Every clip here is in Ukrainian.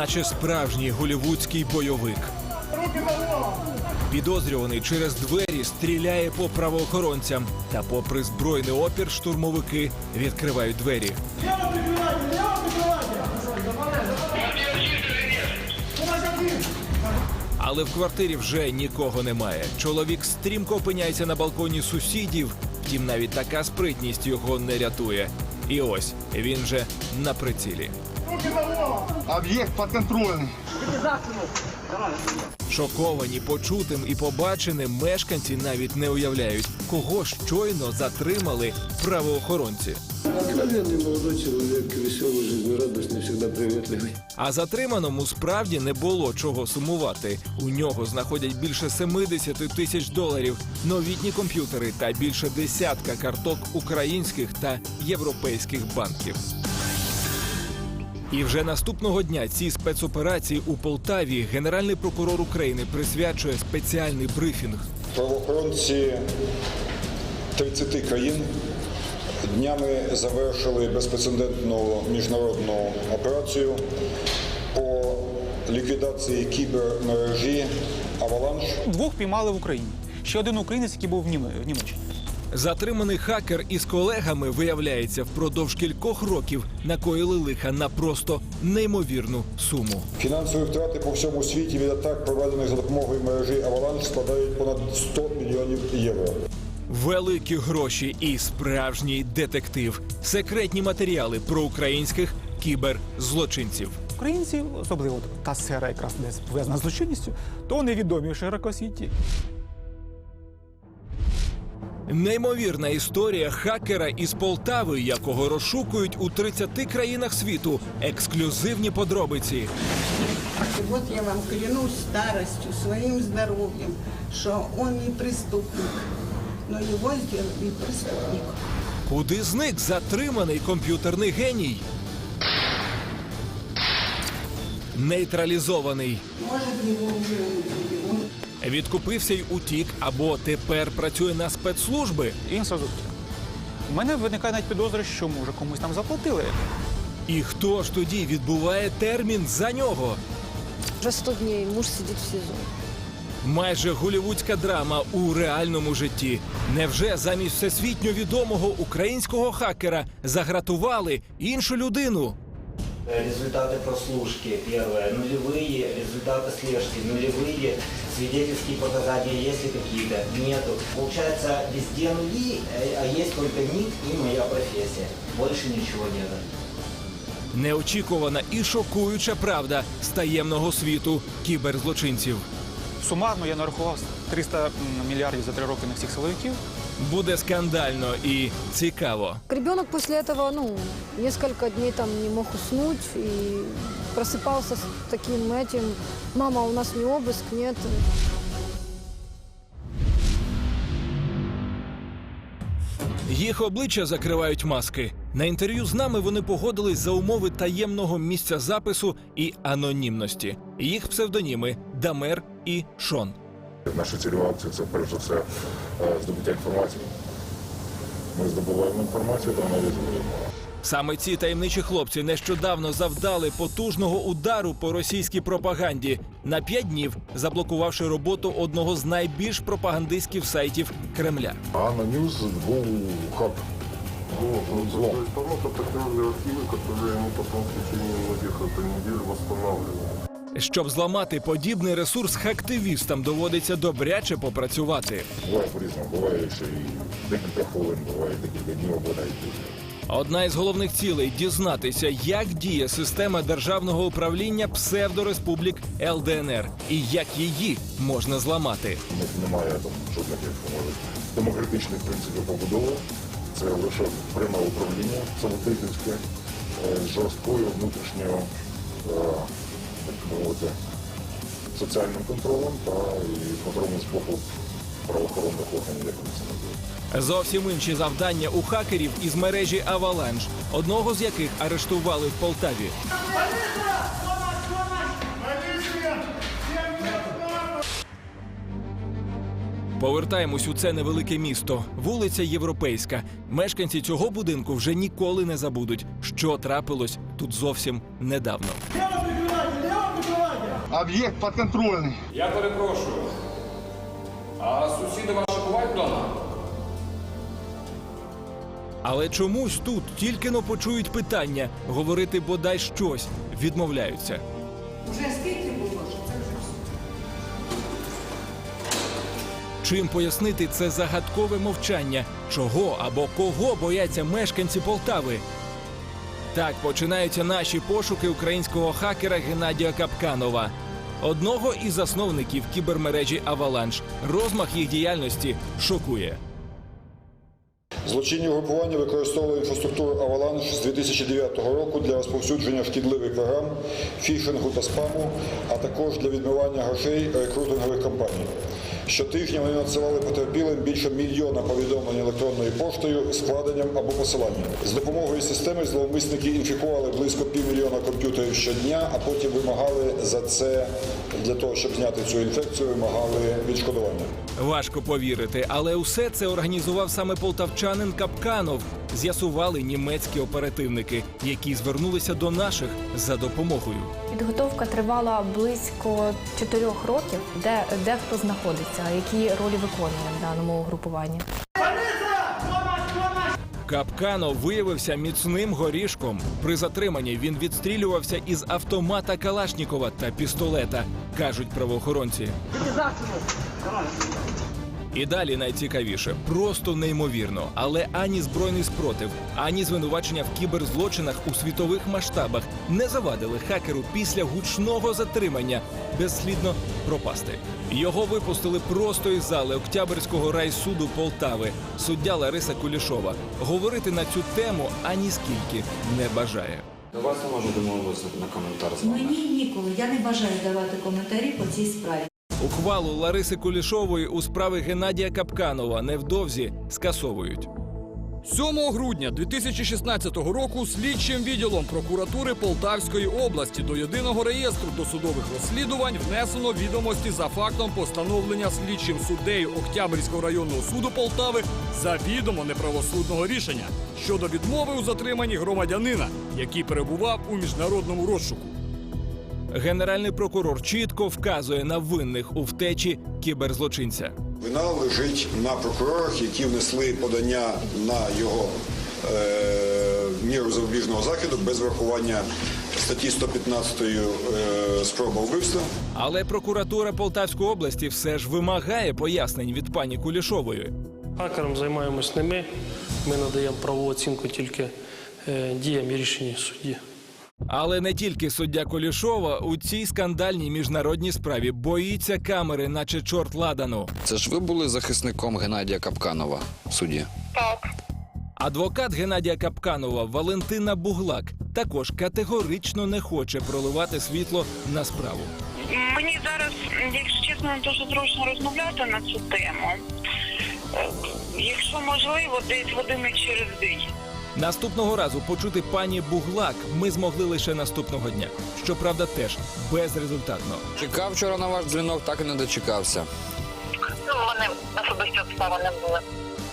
наче справжній голівудський бойовик. Підозрюваний через двері стріляє по правоохоронцям. Та, попри збройний опір, штурмовики відкривають двері. Але в квартирі вже нікого немає. Чоловік стрімко опиняється на балконі сусідів. Втім, навіть така спритність його не рятує. І ось він же на прицілі. Объект под контролем. Шоковані почутим і побаченим мешканці навіть не уявляють, кого щойно затримали правоохоронці. Откровенный молодой человек, веселый, жизнерадостный, всегда приветливый. А затриманому справді не було чого сумувати. У нього знаходять більше 70 тисяч доларів, новітні комп'ютери та більше десятка карток українських та європейських банків. І вже наступного дня цій спецоперації у Полтаві генеральний прокурор України присвячує спеціальний брифінг. Правоохоронці 30 країн днями завершили безпрецедентну міжнародну операцію по ліквідації кібермережі Аваланш. Двох піймали в Україні. Ще один українець, який був в Німеччині. Затриманий хакер із колегами виявляється впродовж кількох років накоїли лиха на просто неймовірну суму. Фінансові втрати по всьому світі від атак, проведених за допомогою мережі Аваланш, складають понад 100 мільйонів євро. Великі гроші і справжній детектив. Секретні матеріали про українських кіберзлочинців. Українці, особливо та сфера, якраз десь пов'язана з злочинністю, то вони відомі в широко світі. Неймовірна історія хакера із Полтави, якого розшукують у 30 країнах світу. Ексклюзивні подробиці. И вот я вам клянусь старостью, своим здоровьем, что он не преступник, но его сделали преступник. Куди зник затриманий комп'ютерний геній? Нейтралізований. Уже убили. Он Відкупився й утік або тепер працює на спецслужби. І він сразу. У мене виникає навіть підозра, що може комусь там заплатили. І хто ж тоді відбуває термін за нього? Уже 100 дней муж сидит в СИЗО. Майже голівудська драма у реальному житті. Невже замість всесвітньо відомого українського хакера загратували іншу людину? Результаты прослушки первое, нулевые, результаты слежки, нулевые, свидетельские показания, есть ли какие-то, нету. Получается, везде нули, э, а есть только ник и моя профессия. Больше ничего нет. Неочікувана і шокуюча правда з таємного світу кіберзлочинців. Сумарно я нарахував 300 м, мільярдів за три роки на всіх силовиків. Буде скандально і цікаво. Ребенок после этого, ну, несколько дней там не мог уснуть и просыпался с таким этим. Мама, у нас не обыск, нет. Їх обличчя закривають маски. На інтерв'ю з нами вони погодились за умови таємного місця запису і анонімності. Їх псевдоніми Дамер і Шон. Наша цільова акція це перш за все е, здобуття інформації. Ми здобуваємо інформацію та аналізуємо. Саме ці таємничі хлопці нещодавно завдали потужного удару по російській пропаганді на п'ять днів, заблокувавши роботу одного з найбільш пропагандистських сайтів Кремля. А на Ньюз був хаб. Був злом. Информация подтвердили архивы, которые мы потом в течение многих этой недель восстанавливаем. Щоб зламати подібний ресурс, хактивістам доводиться добряче попрацювати. Буває по-різному. Буває, що і декілька хвилин, буває декілька днів або навіть тиждень. Одна із головних цілей дізнатися, як діє система державного управління псевдореспублік ЛДНР і як її можна зламати. У них немає там жодних як то мовити, демократичних принципів побудови. Це лише пряме управління самотитівське е, з жорсткою внутрішньою е, так соціальним контролем та і контролем з боку правоохоронних органів, як вони це називають. Зовсім інші завдання у хакерів із мережі Аваланж, одного з яких арештували в Полтаві. Повертаємось у це невелике місто, вулиця Європейська. Мешканці цього будинку вже ніколи не забудуть, що трапилось тут зовсім недавно. Об'єкт підконтрольний. Я перепрошую. А сусіди ваші бувають вдома? Але чомусь тут тільки но почують питання, говорити бодай щось, відмовляються. Уже скільки було, що це вже все. Чим пояснити це загадкове мовчання? Чого або кого бояться мешканці Полтави? Так починаються наші пошуки українського хакера Геннадія Капканова, одного із засновників кібермережі Аваланж. Розмах їх діяльності шокує. Злочинні угрупування використовували інфраструктуру Avalanche з 2009 року для розповсюдження шкідливих програм, фішингу та спаму, а також для відмивання грошей рекрутингових компаній. Щотижня вони надсилали потерпілим більше мільйона повідомлень електронною поштою, складенням або посиланням. З допомогою системи зловмисники інфікували близько півмільйона комп'ютерів щодня, а потім вимагали за це для того, щоб зняти цю інфекцію, вимагали відшкодування. Важко повірити, але усе це організував саме полтавчанин Капканов. З'ясували німецькі оперативники, які звернулися до наших за допомогою. Підготовка тривала близько чотирьох років, де дехто знаходиться, які ролі виконує в даному угрупуванні. Капканов виявився міцним горішком. При затриманні він відстрілювався із автомата Калашнікова та пістолета, кажуть правоохоронці. І далі найцікавіше, просто неймовірно. Але ані збройний спротив, ані звинувачення в кіберзлочинах у світових масштабах не завадили хакеру після гучного затримання безслідно пропасти. Його випустили просто із зали Октябрьського райсуду Полтави. Суддя Лариса Кулішова говорити на цю тему ані скільки не бажає. Давайте може домовитися на коментар з вами. Мені ніколи. Я не бажаю давати коментарі по цій справі. Ухвалу Лариси Кулішової у справи Геннадія Капканова невдовзі скасовують. 7 грудня 2016 року слідчим відділом прокуратури Полтавської області до єдиного реєстру досудових розслідувань внесено відомості за фактом постановлення слідчим суддею Октябрьського районного суду Полтави завідомо неправосудного рішення щодо відмови у затриманні громадянина, який перебував у міжнародному розшуку. Генеральний прокурор чітко вказує на винних у втечі кіберзлочинця. Вина лежить на прокурорах, які внесли подання на його е, міру запобіжного заходу без врахування статті 115 е, спроба вбивства. Але прокуратура Полтавської області все ж вимагає пояснень від пані Кулішової. Хакером займаємось не ми. Ми надаємо правову оцінку тільки е, діям і рішенням судді. Але не тільки суддя Кулішова у цій скандальній міжнародній справі боїться камери, наче чорт ладану. Це ж ви були захисником Геннадія Капканова в суді? Адвокат Геннадія Капканова Валентина Буглак також категорично не хоче проливати світло на справу. Мені зараз, якщо чесно, дуже зручно розмовляти на цю тему. Е, Якщо можливо, десь години через дві. Наступного разу почути пані Буглак ми змогли лише наступного дня. Щоправда, теж безрезультатно. Чекав вчора на ваш дзвінок, так і не дочекався. Ну, вони особисті обставини були.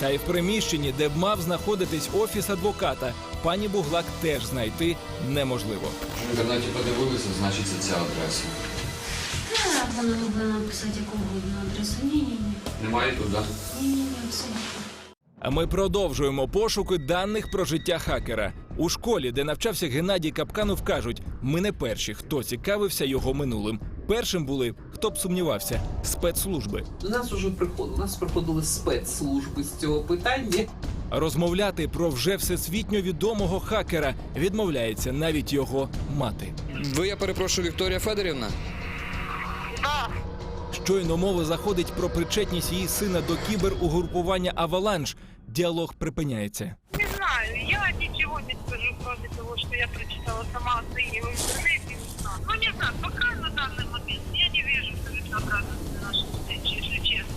Та й в приміщенні, де б мав знаходитись офіс адвоката, пані Буглак теж знайти неможливо. В інтернеті подивилися, значить це ця адреса. Так, вона могла написати яку угодно адресу. Ні-ні-ні. Немає туди. Ні-ні-ні, абсолютно. А ми продовжуємо пошуки даних про життя хакера. У школі, де навчався Геннадій Капканов, кажуть, ми не перші, хто цікавився його минулим. Першим були, хто б сумнівався, спецслужби. До нас уже приходили, нас приходили спецслужби з цього питання. Розмовляти про вже всесвітньо відомого хакера відмовляється навіть його мати. Ви, я перепрошую, Вікторія Федорівна? Щойно мова заходить про причетність її сина до кіберугрупування Аваланж. Діалог припиняється. Не знаю, я ничего не скажу, кроме того, что я прочитала сама в интернете. Не знаю. Ну, не знаю, пока на данный момент я не вижу целесообразности нашей встречи, если честно.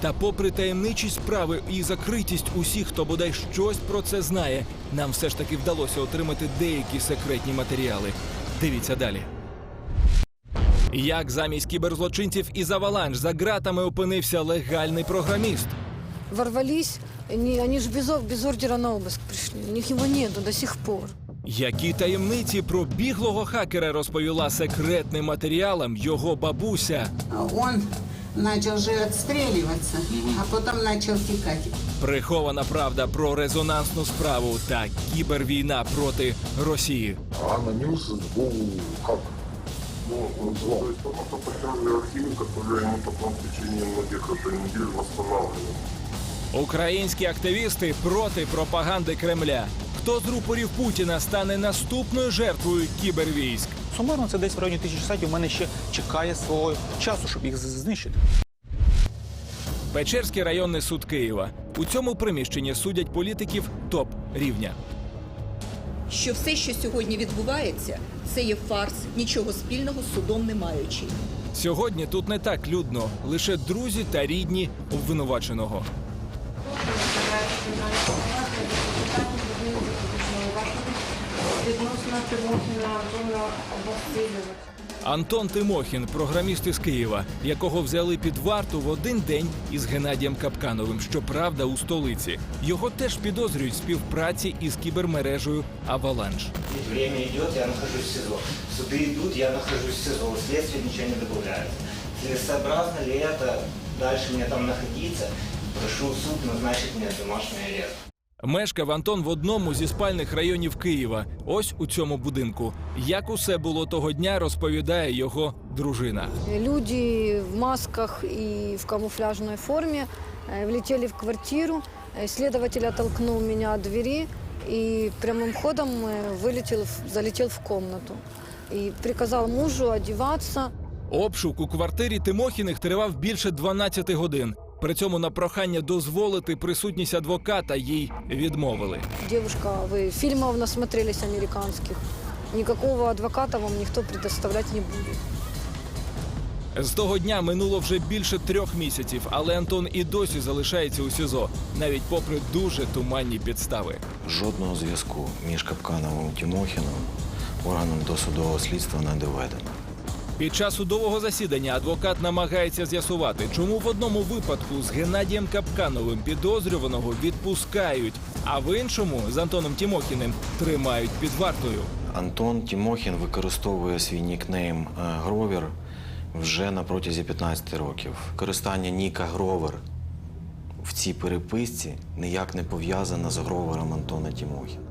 Та, попри таємничість справи і закритість усіх, хто бодай щось про це знає, нам все ж таки вдалося отримати деякі секретні матеріали. Дивіться далі. Як замість кіберзлочинців із Аваланж за ґратами опинився легальний програміст? Ворвались, они, они же без, о- без ордера на обыск пришли. У них его нету до сих пор. Які таємниці про біглого хакера розповіла секретним матеріалам його бабуся? Он начал же отстреливаться, а потом начал текать. Прихована правда про резонансну справу та кібервійна проти Росії. Анонюс був как? Ну, вот, то есть он потерли архивы, которые ему потом в течение многих это, недель восстанавливали. Українські активісти проти пропаганди Кремля. Хто з рупорів Путіна стане наступною жертвою кібервійськ? Сумарно це десь в районі тисячі сайтів. У мене ще чекає свого часу, щоб їх знищити. Печерський районний суд Києва. У цьому приміщенні судять політиків топ рівня. що все, що сьогодні відбувається, це є фарс, нічого спільного з судом не маючи. Сьогодні тут не так людно, лише друзі та рідні обвинуваченого. Антона Васильовича. Антон Тимохін, програміст із Києва, якого взяли під варту в один день із Геннадієм Капкановим, щоправда, у столиці. Його теж підозрюють співпраці із кібермережею Аваланж. Время идет, я нахожусь в СИЗО. Суды идут, я нахожусь в СИЗО. Следствие ничего не добавляется. Целесообразно ли это дальше мне там находиться? Прошу суд назначить мне домашний арест. Мешкав Антон в одному зі спальних районів Києва. Ось у цьому будинку. Як усе було того дня, розповідає його дружина. Люди в масках и в камуфляжной форме э, влетели в квартиру. Э, Следователь оттолкнул меня от двери и прямым ходом э, вылетел, в- залетел в комнату. И приказал мужу одеваться. Обшук у квартирі Тимохіних тривав більше 12 годин. При цьому на прохання дозволити присутність адвоката їй відмовили. Девушка, вы фильмов насмотрелись американских. Никакого адвоката вам никто предоставлять не будет. З того дня минуло вже більше трьох місяців, але Антон і досі залишається у СІЗО, навіть попри дуже туманні підстави. Жодного зв'язку між Капкановим і Тімохіном органом досудового слідства не доведено. Під час судового засідання адвокат намагається з'ясувати, чому в одному випадку з Геннадієм Капкановим підозрюваного відпускають, а в іншому з Антоном Тімохіним тримають під вартою. Антон Тімохін використовує свій нікнейм е, Гровер вже на протязі 15 років. Користання Ніка Гровер в цій переписці ніяк не пов'язане з Гровером Антона Тімохіна.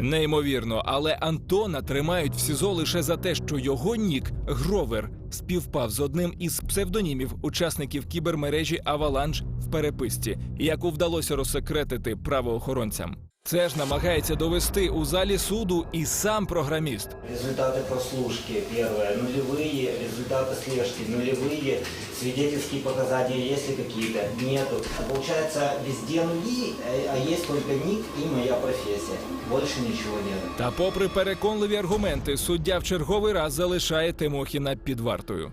Неймовірно, але Антона тримають в СІЗО лише за те, що його нік Гровер співпав з одним із псевдонімів учасників кібермережі Аваланж в переписці, яку вдалося розсекретити правоохоронцям. Це ж намагається довести у залі суду і сам програміст. Результаты прослушки, первое, нулевые, результаты слежки, нулевые, свидетельские показания, есть ли какие-то, нету. Получается, везде нули, э, а есть только ник и моя профессия. Больше ничего нет. Та, попри переконливі аргументи, суддя в черговий раз залишає Тимохіна під вартою.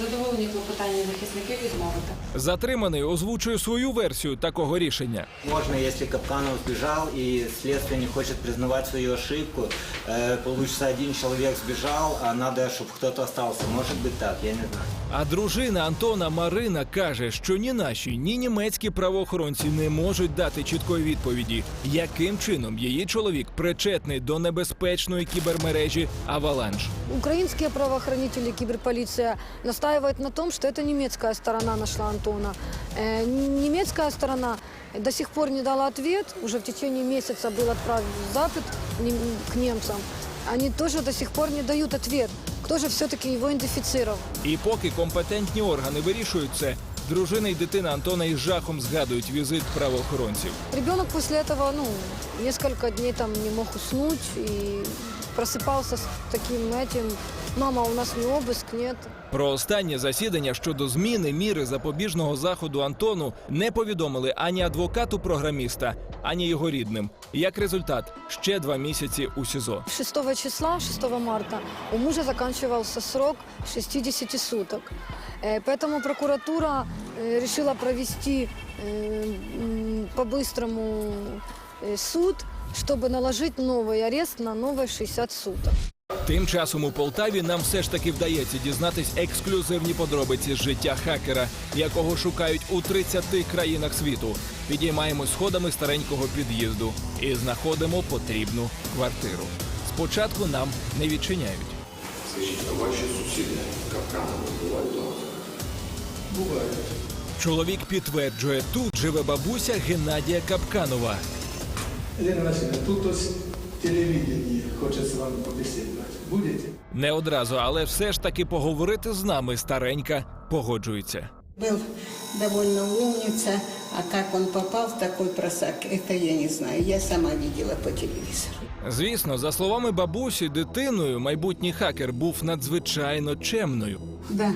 Задоволені клопотання захисників відмовити. Затриманий озвучує свою версію такого рішення. Можно, если Капканов сбежал и следствие не хочет признавать свою ошибку, э, получится один человек сбежал, а надо, чтобы кто-то остался. Может быть так, я не знаю. А дружина Антона Марина каже, що ні наші, ні німецькі правоохоронці не можуть дати чіткої відповіді, яким чином її чоловік причетний до небезпечної кібермережі Аваланж. Украинские правоохранители, киберполиция настаивает на том, что это немецкая сторона нашла Антона. Э, немецкая сторона до сих пор не дала ответ. Уже в течение месяца был отправлен запад нем- к немцам. Они тоже до сих пор не дают ответ. Кто же все-таки его идентифицировал? І поки компетентні органи вирішують це, дружина і дитина Антона із жахом згадують візит правоохоронців. Ребенок после этого, ну, несколько дней там не мог уснуть и просыпался с таким этим. Мама, у нас не обыск, нет. Про останнє засідання щодо зміни міри запобіжного заходу Антону не повідомили ані адвокату програміста, ані його рідним. Як результат, ще два місяці у СІЗО. 6 числа, 6 марта, у мужа заканчивался срок 60 суток. Э, Поэтому прокуратура э, решила провести э, м, по-быстрому э, суд, чтобы наложить новый арест на новые 60 суток. Тим часом у Полтаві нам все ж таки вдається дізнатись ексклюзивні подробиці з життя хакера, якого шукають у 30 країнах світу. Підіймаємось сходами старенького під'їзду і знаходимо потрібну квартиру. Спочатку нам не відчиняють. Скажіть, а ваші сусіди Капканови бувають вдома? Буває. Чоловік підтверджує, тут живе бабуся Геннадія Капканова. Лена Васильевна, тут ось телевидение хочет с вами побеседовать. Будете? Не одразу, але все ж таки поговорити з нами старенька погоджується. Был довольно умница, а как он попал в такой просак, это я не знаю. Я сама видела по телевизору. Звісно, за словами бабусі, дитиною майбутній хакер був надзвичайно чемною. Да,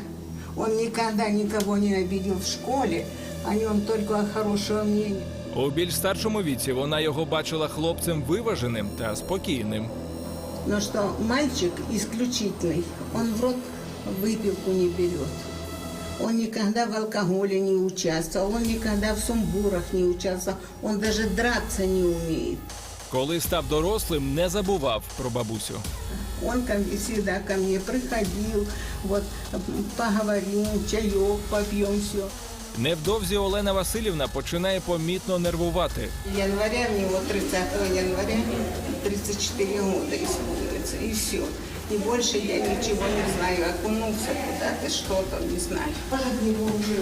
он никогда никого не обидел в школе, о нем только хорошего мнения. У більш старшому віці вона його бачила хлопцем виваженим та спокійним. Но что мальчик исключительный, он в рот выпивку не берет. Он никогда в алкоголе не участвовал, он никогда в сумбурах не участвовал, он даже драться не умеет. Коли став дорослим, не забував про бабусю. Он ко мне, всегда ко мне приходил, вот поговорим, чаек попьем, все. Невдовзі Олена Васильівна починає помітно нервувати. Января, мне вот 30 января 34 года исполнится, и все. И больше я ничего не знаю, окунулся куда-то, что-то, не знаю. Может, его уже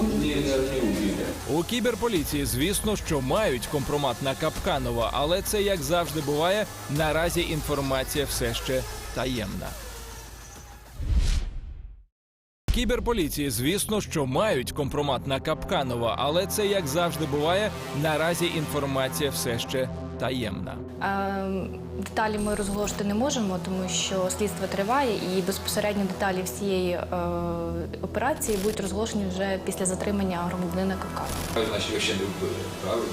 убили, У кіберполіції, звісно, що мають компромат на Капканова, але це, як завжди буває, наразі інформація все ще таємна. Кіберполіції, звісно, що мають компромат на Капканова, але це, як завжди буває, наразі інформація все ще таємна. Е, Деталі ми розголошувати не можемо, тому що слідство триває, і безпосередньо деталі всієї е, операції будуть розголошені вже після затримання громадянина Кавказу. Значить, ви ще не вбили, правильно?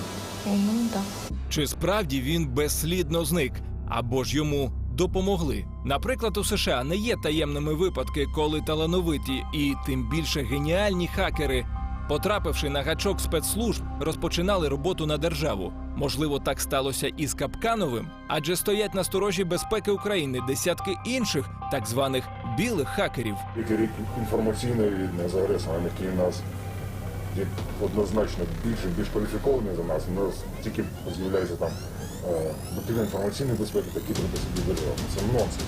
Ну так. Чи справді він безслідно зник, або ж йому допомогли? Наприклад, у США не є таємними випадки, коли талановиті і тим більше геніальні хакери, потрапивши на гачок спецслужб, розпочинали роботу на державу. Можливо, так сталося і з Капкановим, адже стоять на сторожі безпеки України десятки інших так званих білих хакерів. Рік інформаційної який у нас однозначно більше, більш кваліфікований за нас, у нас тільки з'являється там е, доктрина інформаційної безпеки, такі треба собі державні. Це нонсенс.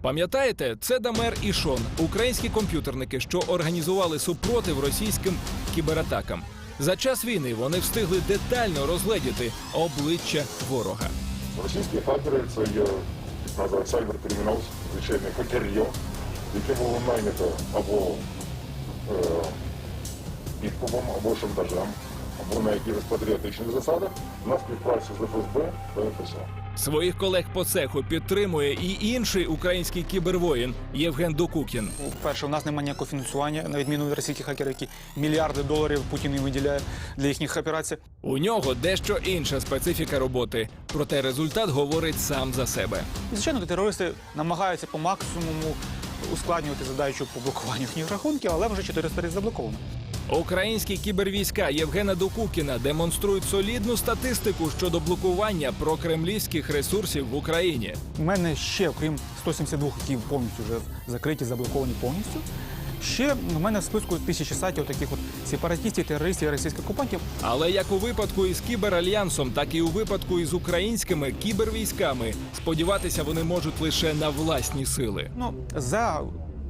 Пам'ятаєте, це Дамер і Шон, українські комп'ютерники, що організували супротив російським кібератакам. За час війни вони встигли детально розгледіти обличчя ворога. Російські хакери це є називають сайберкримінал, звичайне хакер'є, яке було найнято або е, підкупом, або шантажем, або на якихось патріотичних засадах на співпрацю з ФСБ та ФСО. Своїх колег по цеху підтримує і інший український кібервоїн Євген Докукін. Перше, у нас немає ніякого фінансування, на відміну від російських хакерів, які мільярди доларів Путін їм виділяє для їхніх операцій. У нього дещо інша специфіка роботи, проте результат говорить сам за себе. І, звичайно, терористи намагаються по максимуму ускладнювати задачу по блокуванню їхніх рахунків, але вже 400 разів заблоковано. Українські кібервійська Євгена Докукіна демонструють солідну статистику щодо блокування прокремлівських ресурсів в Україні. У мене ще, окрім 172, які повністю вже закриті, заблоковані повністю. Ще у мене в списку тисячі сайтів таких от сепаратистів, терористів, російських окупантів. Але як у випадку із кіберальянсом, так і у випадку із українськими кібервійськами, сподіватися вони можуть лише на власні сили. Ну за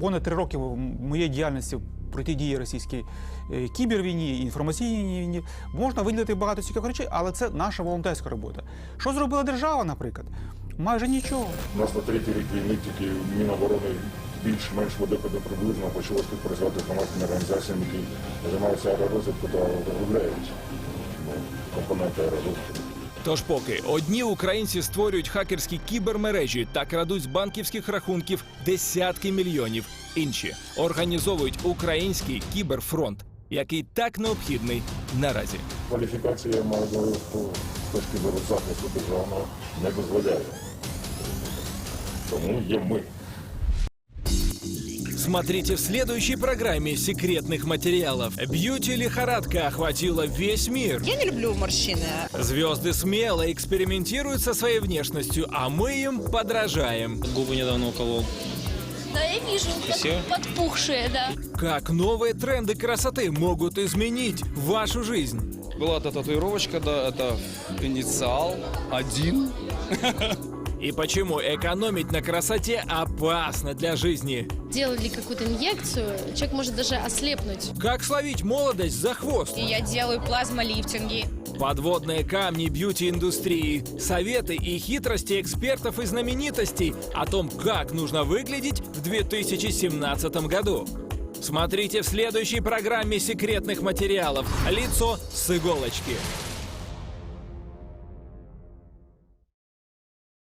понад три роки моєї діяльності в протидії російській е, кібервійні, інформаційній війні можна виділити багато цікавих речей, але це наша волонтерська робота. Що зробила держава, наприклад? Майже нічого. У нас на третій рік війни тільки Міноборони більш-менш водопаду приблизно почало співпрацювати з громадськими організаціями, які займаються аеророзвитку та виробляють ну, компоненти аеророзвитку. Тож поки одні українці створюють хакерські кібермережі та крадуть з банківських рахунків десятки мільйонів, інші організовують український кіберфронт, який так необхідний наразі. Кваліфікація молодого з точки зору захисту державного не дозволяє. Тому є ми. Смотрите в следующей программе секретных материалов. Бьюти-лихорадка охватила весь мир. Я не люблю морщины. Звезды смело экспериментируют со своей внешностью, а мы им подражаем. Губы недавно уколол. Да, я вижу. Красиво? Под- Подпухшие, да. Как новые тренды красоты могут изменить вашу жизнь? Была эта татуировочка, да, это инициал один. И почему экономить на красоте опасно для жизни? Делали какую-то инъекцию, человек может даже ослепнуть. Как словить молодость за хвост? И я делаю плазмолифтинги. Подводные камни бьюти-индустрии, советы и хитрости экспертов и знаменитостей о том, как нужно выглядеть в 2017 году. Смотрите в следующей программе секретных материалов «Лицо с иголочки».